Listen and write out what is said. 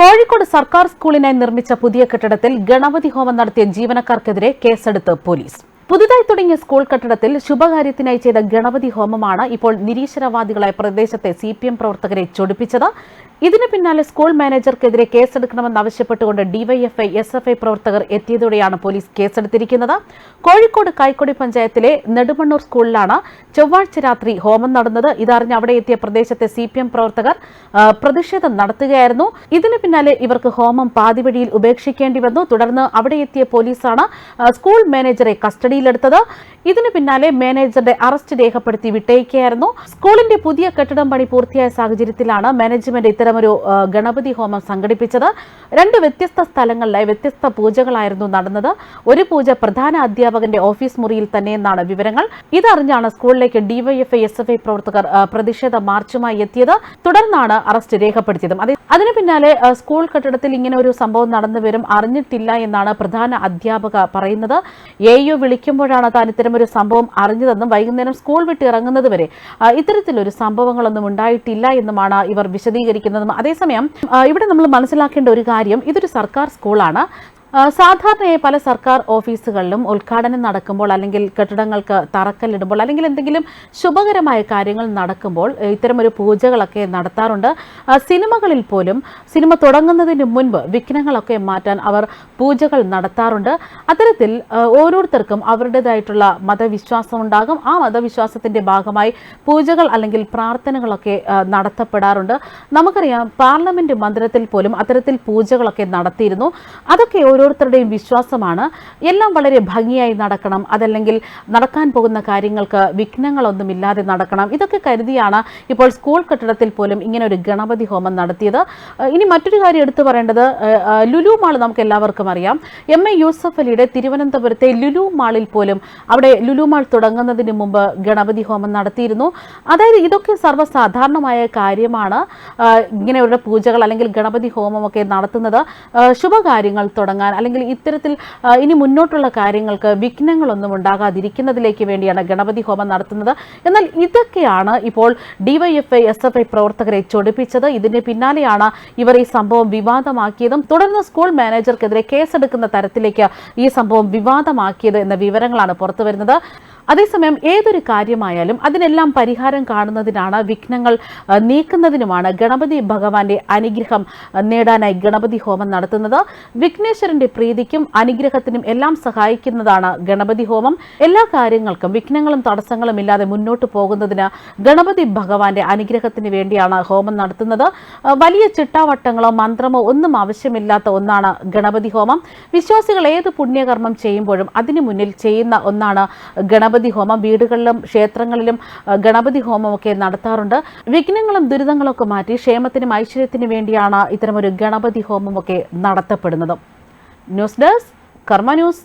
കോഴിക്കോട് സർക്കാർ സ്കൂളിനായി നിർമ്മിച്ച പുതിയ കെട്ടിടത്തിൽ ഗണപതി ഹോമം നടത്തിയ ജീവനക്കാർക്കെതിരെ കേസെടുത്ത് പോലീസ്. പുതുതായി തുടങ്ങിയ സ്കൂൾ കെട്ടിടത്തിൽ ശുഭകാര്യത്തിനായി ചെയ്ത ഗണപതി ഹോമമാണ് ഇപ്പോൾ നിരീശ്വരവാദികളായ പ്രദേശത്തെ സി പി എം പ്രവർത്തകരെ ചൊടിപ്പിച്ചത്. ഇതിന് പിന്നാലെ സ്കൂൾ മാനേജർക്കെതിരെ കേസെടുക്കണമെന്നാവശ്യപ്പെട്ടുകൊണ്ട് ഡിവൈഎഫ്ഐ എസ് എഫ് ഐ പ്രവർത്തകർ എത്തിയതോടെയാണ് പോലീസ് കേസെടുത്തിരിക്കുന്നത്. കോഴിക്കോട് കായ്ക്കൊടി പഞ്ചായത്തിലെ നെടുമണ്ണൂർ സ്കൂളിലാണ് ചൊവ്വാഴ്ച രാത്രി ഹോമം നടന്നത്. ഇതറിഞ്ഞ് അവിടെ എത്തിയ പ്രദേശത്തെ സി പി എം പ്രവർത്തകർ പ്രതിഷേധം നടത്തുകയായിരുന്നു. ഇതിന് പിന്നാലെ ഇവർക്ക് ഹോമം പാതിവഴിയിൽ ഉപേക്ഷിക്കേണ്ടി വന്നു. തുടർന്ന് അവിടെ എത്തിയ പോലീസാണ് സ്കൂൾ മാനേജറെ കസ്റ്റഡിയിലെടുത്തത്. ഇതിനു പിന്നാലെ മാനേജറുടെ അറസ്റ്റ് രേഖപ്പെടുത്തി വിട്ടയക്കുകയായിരുന്നു സ്കൂളിന്റെ പുതിയ കെട്ടിടം പണി പൂർത്തിയായ സാഹചര്യത്തിലാണ് മാനേജ്മെന്റ് ഇത്തരമൊരു ഗണപതി ഹോമം സംഘടിപ്പിച്ചത്. രണ്ട് വ്യത്യസ്ത സ്ഥലങ്ങളിലായി വ്യത്യസ്ത പൂജകളായിരുന്നു നടന്നത്. ഒരു പൂജ പ്രധാന അധ്യാപകന്റെ ഓഫീസ് മുറിയിൽ തന്നെയെന്നാണ് വിവരങ്ങൾ. ഇതറിഞ്ഞാണ് സ്കൂളിലേക്ക് ഡിവൈഎഫ്ഐ എസ് എഫ് ഐ പ്രവർത്തകർ പ്രതിഷേധ മാർച്ചുമായി എത്തിയത്. തുടർന്നാണ് അറസ്റ്റ് രേഖപ്പെടുത്തിയത്. അതിനു പിന്നാലെ സ്കൂൾ കെട്ടിടത്തിൽ ഇങ്ങനെ ഒരു സംഭവം നടന്നു വരും അറിഞ്ഞിട്ടില്ല എന്നാണ് പ്രധാന അധ്യാപക പറയുന്നത്. എ യു വിളിക്കുമ്പോഴാണ് താൻ ഇത്തരമൊരു സംഭവം അറിഞ്ഞതെന്നും വൈകുന്നേരം സ്കൂൾ വിട്ട് ഇറങ്ങുന്നത് വരെ ആ, ഇത്തരത്തിലൊരു സംഭവങ്ങളൊന്നും ഉണ്ടായിട്ടില്ല എന്നുമാണ് ഇവർ വിശദീകരിക്കുന്നതും. അതേസമയം ഇവിടെ നമ്മൾ മനസ്സിലാക്കേണ്ട ഒരു കാര്യം ഇതൊരു സർക്കാർ സ്കൂളാണ്. സാധാരണയായി പല സർക്കാർ ഓഫീസുകളിലും ഉദ്ഘാടനം നടക്കുമ്പോൾ അല്ലെങ്കിൽ കെട്ടിടങ്ങൾക്ക് തറക്കല്ലിടുമ്പോൾ അല്ലെങ്കിൽ എന്തെങ്കിലും ശുഭകരമായ കാര്യങ്ങൾ നടക്കുമ്പോൾ ഇത്തരമൊരു പൂജകളൊക്കെ നടത്താറുണ്ട്. സിനിമകളിൽ പോലും സിനിമ തുടങ്ങുന്നതിന് മുൻപ് വിഘ്നങ്ങളൊക്കെ മാറ്റാൻ അവർ പൂജകൾ നടത്താറുണ്ട്. അത്തരത്തിൽ ഓരോരുത്തർക്കും അവരുടേതായിട്ടുള്ള മതവിശ്വാസം ഉണ്ടാകും. ആ മതവിശ്വാസത്തിന്റെ ഭാഗമായി പൂജകൾ അല്ലെങ്കിൽ പ്രാർത്ഥനകളൊക്കെ നടത്തപ്പെടാറുണ്ട്. നമുക്കറിയാം പാർലമെന്റ് മന്ദിരത്തിൽ പോലും അത്തരത്തിൽ പൂജകളൊക്കെ നടത്തിയിരുന്നു. അതൊക്കെ ഓരോരുത്തരുടെയും വിശ്വാസമാണ്. എല്ലാം വളരെ ഭംഗിയായി നടക്കണം. അതല്ലെങ്കിൽ നടക്കാൻ പോകുന്ന കാര്യങ്ങൾക്ക് വിഘ്നങ്ങളൊന്നുമില്ലാതെ നടക്കണം. ഇതൊക്കെ കരുതിയാണ് ഇപ്പോൾ സ്കൂൾ കെട്ടിടത്തിൽ പോലും ഇങ്ങനെ ഒരു ഗണപതി ഹോമം നടത്തിയത്. ഇനി മറ്റൊരു കാര്യം എടുത്തു പറയേണ്ടത് ലുലു മാൾ നമുക്ക് എല്ലാവർക്കും അറിയാം. എം എ യൂസഫ് അലിയുടെ തിരുവനന്തപുരത്തെ ലുലു മാളിൽ പോലും അവിടെ ലുലു മാൾ തുടങ്ങുന്നതിന് മുമ്പ് ഗണപതി ഹോമം നടത്തിയിരുന്നു. അതായത് ഇതൊക്കെ സർവസാധാരണമായ കാര്യമാണ്. ഇങ്ങനെ ഇങ്ങനെയുള്ള പൂജകൾ അല്ലെങ്കിൽ ഗണപതി ഹോമമൊക്കെ നടത്തുന്നത്. ശുഭകാര്യങ്ങൾ തുടങ്ങാൻ അല്ലെങ്കിൽ ഇത്തരത്തിൽ ഇനി മുന്നോട്ടുള്ള കാര്യങ്ങൾക്ക് വിഘ്നങ്ങളൊന്നും ഉണ്ടാകാതിരിക്കുന്നതിലേക്ക് വേണ്ടിയാണ് ഗണപതി ഹോമം നടത്തുന്നത്. എന്നാൽ ഇതൊക്കെയാണ് ഇപ്പോൾ ഡിവൈഎഫ്ഐ എസ് എഫ് ഐ പ്രവർത്തകരെ ചൊടിപ്പിച്ചത്. ഇതിന് പിന്നാലെയാണ് ഇവർ ഈ സംഭവം വിവാദമാക്കിയതും തുടർന്ന് സ്കൂൾ മാനേജർക്കെതിരെ കേസെടുക്കുന്ന തരത്തിലേക്ക് ഈ സംഭവം വിവാദമാക്കിയത് എന്ന വിവരങ്ങളാണ് പുറത്തുവരുന്നത്. അതേസമയം ഏതൊരു കാര്യമായാലും അതിനെല്ലാം പരിഹാരം കാണുന്നതിനാണ് വിഘ്നങ്ങൾ നീക്കുന്നതിനുമാണ് ഗണപതി ഭഗവാന്റെ അനുഗ്രഹം നേടാനായി ഗണപതി ഹോമം നടത്തുന്നത്. വിഘ്നേശ്വരന്റെ പ്രീതിക്കും അനുഗ്രഹത്തിനും എല്ലാം സഹായിക്കുന്നതാണ് ഗണപതി ഹോമം. എല്ലാ കാര്യങ്ങൾക്കും വിഘ്നങ്ങളും തടസ്സങ്ങളും ഇല്ലാതെ മുന്നോട്ട് പോകുന്നതിന് ഗണപതി ഭഗവാന്റെ അനുഗ്രഹത്തിന് വേണ്ടിയാണ് ഹോമം നടത്തുന്നത്. വലിയ ചിട്ടാവട്ടങ്ങളോ മന്ത്രമോ ഒന്നും ആവശ്യമില്ലാത്ത ഒന്നാണ് ഗണപതി ഹോമം. വിശ്വാസികൾ ഏത് പുണ്യകർമ്മം ചെയ്യുമ്പോഴും അതിനു മുന്നിൽ ചെയ്യുന്ന ഒന്നാണ് ഗണപതി ഹോമം വീടുകളിലും ക്ഷേത്രങ്ങളിലും ഗണപതി ഹോമമൊക്കെ നടത്താറുണ്ട്. വിഘ്നങ്ങളും ദുരിതങ്ങളൊക്കെ മാറ്റി ക്ഷേമത്തിനും ഐശ്വര്യത്തിനും വേണ്ടിയാണ് ഇത്തരമൊരു ഗണപതി ഹോമമൊക്കെ നടത്തപ്പെടുന്നത്. News desk Karma news.